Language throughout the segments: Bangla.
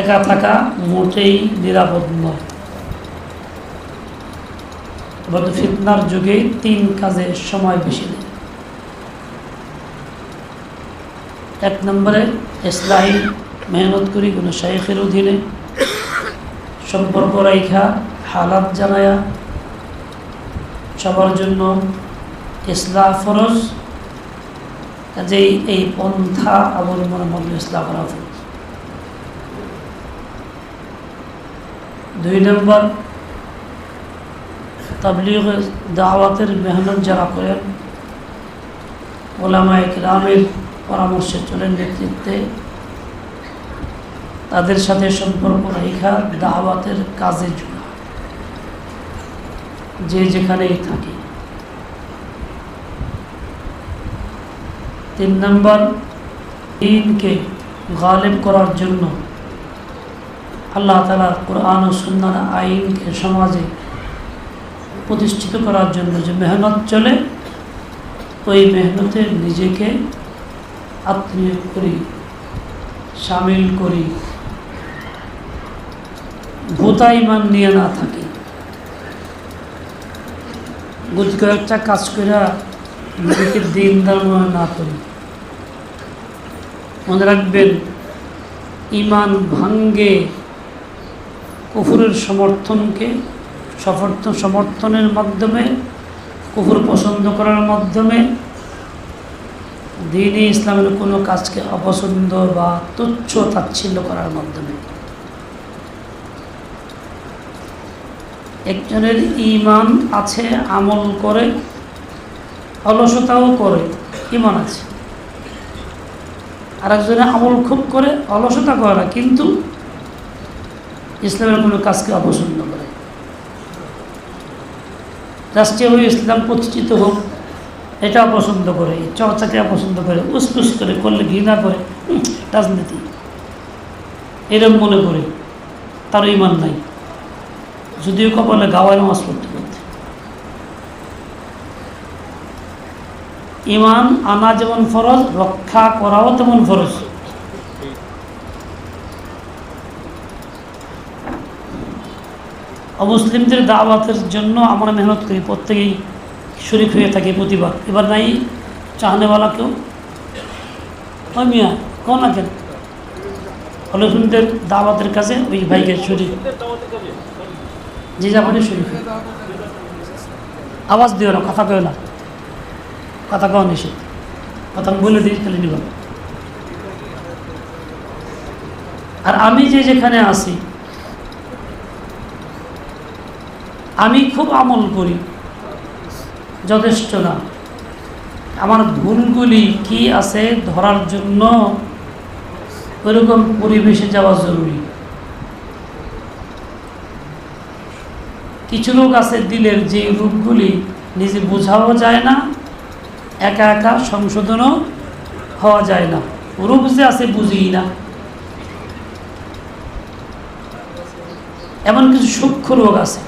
একা থাকা মোটেই নিরাপদ নয়। ফিতনার যুগে তিন কাজে সময় বেশি দেয় এক নম্বরে ইসলাহী মেহনত করি, কোনো শাইখের অধীনে সম্পর্ক রাইখা, হালাত জানায়া, সবার জন্য ইসলাম ফরজ। কাজেই এই পন্থা অবলম্বনের মধ্যে করা ফরজ দুই নম্বর তাবলিগ দাওয়াতের মেহনত যারা করেন ওলামা ইকরামের পরামর্শে চলেন নেতৃত্বে, তাদের সাথে সম্পর্ক রেখা দাওয়াতের কাজে জোড়া যে যেখানেই থাকে। তিন নম্বর, দিনকে গালেব করার জন্য আল্লাহ তালা কোরআন ও সুন্নার আইনকে সমাজে প্রতিষ্ঠিত করার জন্য যে মেহনত চলে, ওই মেহনতে নিজেকে আত্মীয় করি, সামিল করি। ভূতা ইমান নিয়ে না থাকি। বুঝ কয়েকটা কাজ করে নিজেকে দিন দাম না করি। মনে রাখবেন ইমান ভাঙ্গে কুফুরের সমর্থনকে সমর্থন সমর্থনের মাধ্যমে, কুফুর পছন্দ করার মাধ্যমে দিনই ইসলামের কোনো কাজকে অপছন্দ বা তুচ্ছ তাচ্ছিল্য করার মাধ্যমে। একজনের ইমান আছে, আমল করে, অলসতাও করে ইমান আছে। আর একজনে আমল খুব করে, অলসতা করে না, কিন্তু ইসলামের কোনো কাজকে অপছন্দ করে। রাষ্ট্রীয়ভাবে ইসলাম প্রতিষ্ঠিত হোক, এটা পছন্দ করে চর্চাকে অপছন্দ করে, উসপুস করে, করলে ঘৃণা করে রাজনীতি। এরম মনে করে, তার ইমান নাই। যদিও কপালে গাওয়ায় নামাজ পড়তে করতে। ইমান আনা যেমন ফরজ, রক্ষা করাও তেমন ফরজ। অমুসলিমদের দাওয়াতের জন্য আমরা মেহনত করি, প্রত্যেকেই শরিক হয়ে থাকি প্রতিবার। এবার নাই চাহনেওয়ালা কেউ ওই মিয়া কো না কেন দাওয়াতের কাছে ওই ভাইকে শরিক। যে যাবারে শরিক। আওয়াজ দিও না, কথা কেউ না। কথা কও নিষেধ কথা বলে দিই, তাহলে আর আমি যে যেখানে আছি আমি খুব আমল করি। যথেষ্ট না। আমার ভুলগুলি কি আছে ধরার জন্য ওইরকম পরিবেশে যাওয়া জরুরি। কিছু লোক আছে দিলের যে রূপগুলি নিজে বোঝাও যায় না, একা একা সংশোধনও হওয়া যায় না। রূপ যে আছে বুঝি না। এমন কিছু সূক্ষ্ম রোগ আছে।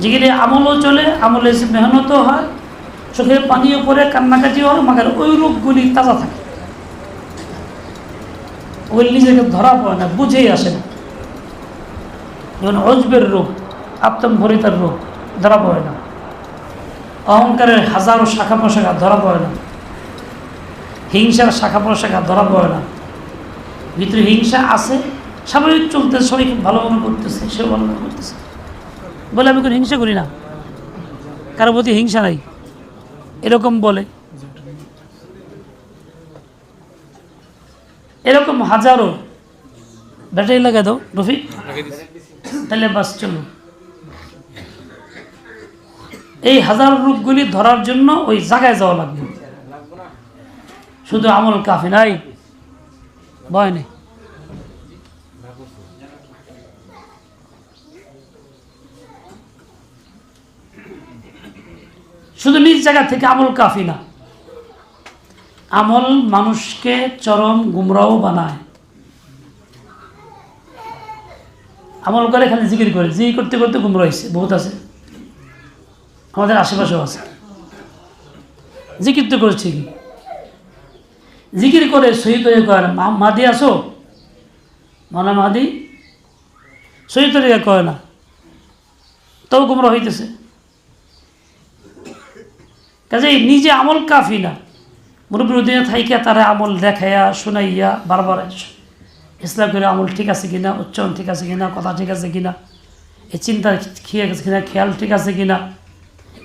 যেগুলি আমলও চলে, আমলে মেহনতও হয় চোখে পানিও পরে কান্নাকাটিও হয়, মাগার ওই রোগগুলি তাজা থাকে। ওই নিজেকে ধরা পড়ে না, বুঝেই আসে না। যেমন অজবের রোগ আত্মভরিতার রোগ, ধরা পড়ে না। অহংকারের হাজারো শাখা প্রশাখা ধরা পড়ে না। হিংসার শাখা প্রশাখা ধরা পড়ে না। ভিতরে হিংসা আছে, স্বাভাবিক চলতে সবাই খুব ভালো মনে করতেছে, সেও ভালো মনে করতেছে। বলে, আমি কোনো হিংসা করি না। কারও প্রতি হিংসা নাই। এরকম বলে। এরকম হাজারো ব্যাটারি লাগাই দাও, রফিক। তাহলে বাস, চলো। এই হাজার রূপগুলি ধরার জন্য ওই জায়গায় যাওয়া লাগবে। শুধু আমল কাফি নাই, ভয় নেই। শুধু নিজ জায়গা থেকে আমল কাফি না। আমল মানুষকে চরম গুমরাও বানায়। আমল করে খালি জিকির করে। জিকির করতে করতে গুমরা হয়েছে বহুত আছে। আমাদের আশেপাশেও আছে। জিকির তো করেছে। কি জিকির করে হয়ে কর মাদি আসো? মনে মাদি? সহি তরিকা কয় না। তবু গুমরা হইতেছে। কাজেই নিজে আমল কাফি না। মুরব্বীর উদ্দিনে থাইকে তারা আমল দেখাইয়া, শুনাইয়া, বারবার ইসলাম করে আমল ঠিক আছে কিনা, উচ্চারণ ঠিক আছে কিনা, কথা ঠিক আছে কিনা, এই চিন্তা ঠিক আছে কিনা, খেয়াল ঠিক আছে কিনা,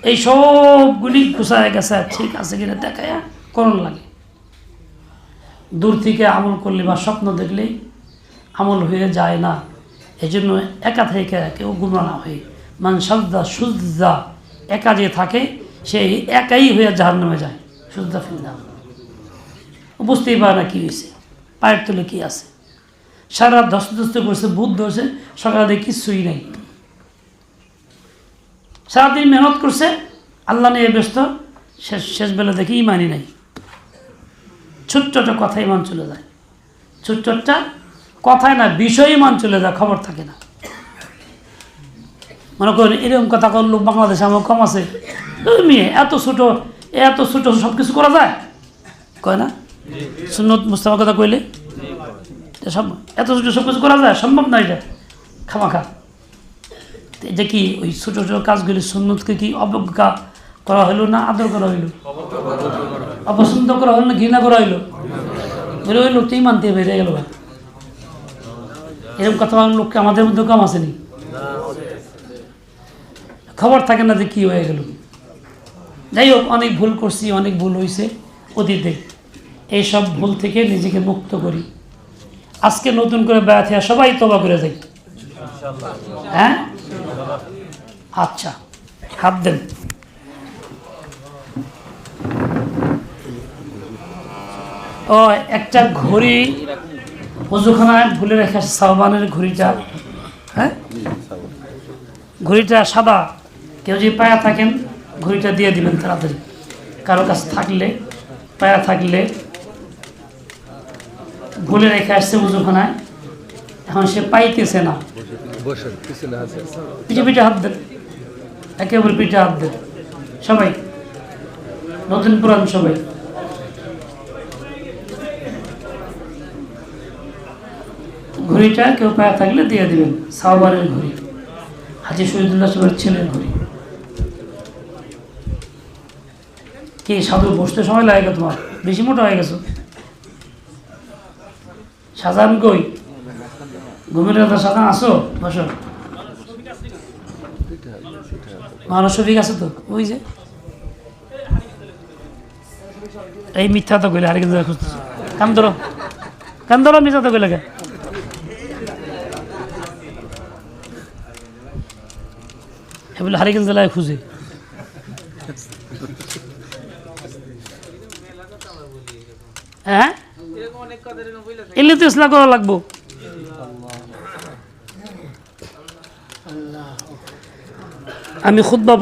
এই সবগুলি গুছায় গেছে, ঠিক আছে কিনা দেখাইয়া করণ লাগে। দূর থেকে আমল করলে বা স্বপ্ন দেখলেই আমল হয়ে যায় না। এই জন্য একা থেকে কেউ গুমরা না হয়ে, মান সাজদা সুজদা একা যে থাকে সেই একাই হয়ে জাহার নামে যায় সুজদা ফিন্দা বুঝতেই পারে না কী হয়েছে, পায়ের তুলে কী আছে। সারা রাত ধস্ত ধস্ত করছে বুধ ধরছে সকালে দেখে কিচ্ছুই নেই। সারাদিন মেহনত করছে, আল্লাহ নিয়ে ব্যস্ত, শেষ শেষ বেলা দেখি ইমানই নাই। ছোট্ট ছোট্ট কথা ইমান চলে যায়। ছোট্ট ছোট্টা কথায় না, বিষয় ইমান চলে যায়, খবর থাকে না। মনে করেন, এরকম কথা কোন লোক বাংলাদেশে আমার কম আছে। মেয়ে, এত ছোটো এত ছোটো সব কিছু করা যায়? কয় না? সুন্নত মুস্তাফার কথা কইলে? সব এত ছোটো সব কিছু করা যায়? সম্ভব না এটা। খামাখা। এটা কি, ওই ছোটো ছোটো কাজগুলি সুন্নতকে কি অবজ্ঞা করা হইল না আদর করা হইল? অপছন্দ করা হলো না ঘৃণা করা হইল? বলে ওই লোকটাই মানতে বেড়ে গেল ভাই। এরকম কথা লোককে আমাদের মধ্যে কম আসেনি। খবর থাকে না যে কী হয়ে গেল। যাই হোক, অনেক ভুল করছি, অনেক ভুল হয়েছে অতীতে। এইসব ভুল থেকে নিজেকে মুক্ত করি। আজকে নতুন করে বেড়াতে সবাই তবা করে যাই। হ্যাঁ? আচ্ছা হাত দেন। ও, একটা ঘড়ি অজুখানায় ভুলে রেখে সালমানের ঘড়িটা। হ্যাঁ? ঘড়িটা সাদা। কেউ যদি পায়া থাকেন ঘড়িটা দিয়ে দিবেন তাড়াতাড়ি। কারও কাছে থাকলে পায়া থাকলে ভুলে রেখে আসছে উজুখানায়। এখন সে পাইতেছে না। পিঠে পিঠে হাত দেন। একেবারে পিঠে হাত দেন। সবাই নতুন পুরান সবাই। ঘড়িটা কেউ পায়ে থাকলে দিয়ে দিবেন। সাহবারের ঘড়ি। হাজি শহীদুল্লাহ সাহেবের ছেলের ঘড়ি। কি সাধু বসতে সময় লাগে তোমার? বেশি মোটা হয়ে গেছো। সাজান কই? ঘুমের রাতে সাজান আসো বসো। মানুষ শফিক আছে তো? ওই যে। এই মিথ্যা তো কইলে, আরেকজন খুঁজতেছে। কাম ধরো। কাম ধরো, মিথ্যা তো কইলে কে? এ বলে হারিকেন জেলায় খুঁজে। হ্যাঁ? এলে তো ইসলাম করা লাগবো। আমি খুদ্া